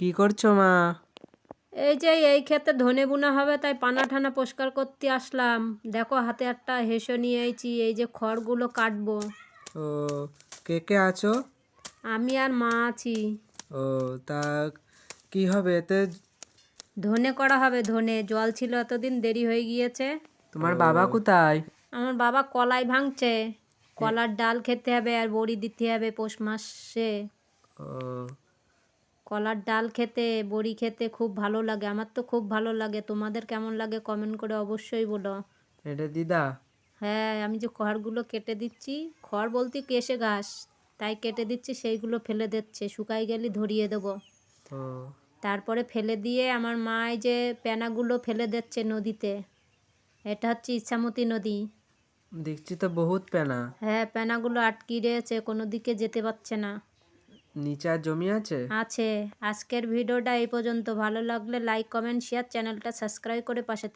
কি করছ মা? এই যে এই ক্ষেতে ধনে বুনা হবে তাই পানা ঠানা পরিষ্কার করতে আসলাম। দেখো হাতে একটা হেসো নিয়ে আইছি এই যে খড়গুলো কাটবো। ও কে কে আছো? আমি আর মা আছি। ও তা কি হবে? এতে ধনে করা হবে ধনে। জল ছিল এতদিন দেরি হয়ে গিয়েছে। তোমার বাবা কোথায়? আমার বাবা কলাই ভাঙছে। কলার ডাল খেতে হবে আর বড়ি দিতে হবে পৌষ মাসে। ও কলার ডাল খেতে বড়ি খেতে খুব ভালো লাগে। আমার তো খুব ভালো লাগে। তোমাদের কেমন লাগে কমেন্ট করে অবশ্যই বলো। এটা দিদা? হ্যাঁ আমি যে খড়গুলো কেটে দিচ্ছি খড় বলতে কেসে ঘাস? তাই কেটে দিচ্ছি সেইগুলো ফেলে দিচ্ছে। শুকাই গেলে ধরিয়ে দেবো। তারপরে ফেলে দিয়ে আমার মা এই যে পেনাগুলো ফেলে দিচ্ছে নদীতে। এটা হচ্ছে ইচ্ছামতি নদী। দেখছি তো বহুত পেনা। হ্যাঁ পেনাগুলো আটকি রয়েছে কোনো দিকে যেতে পারছে না। নিচে জমি আছে? আছে। আজকের ভিডিওটা এই পর্যন্ত। ভালো লাগলে লাইক কমেন্ট শেয়ার চ্যানেলটা সাবস্ক্রাইব করে পাশে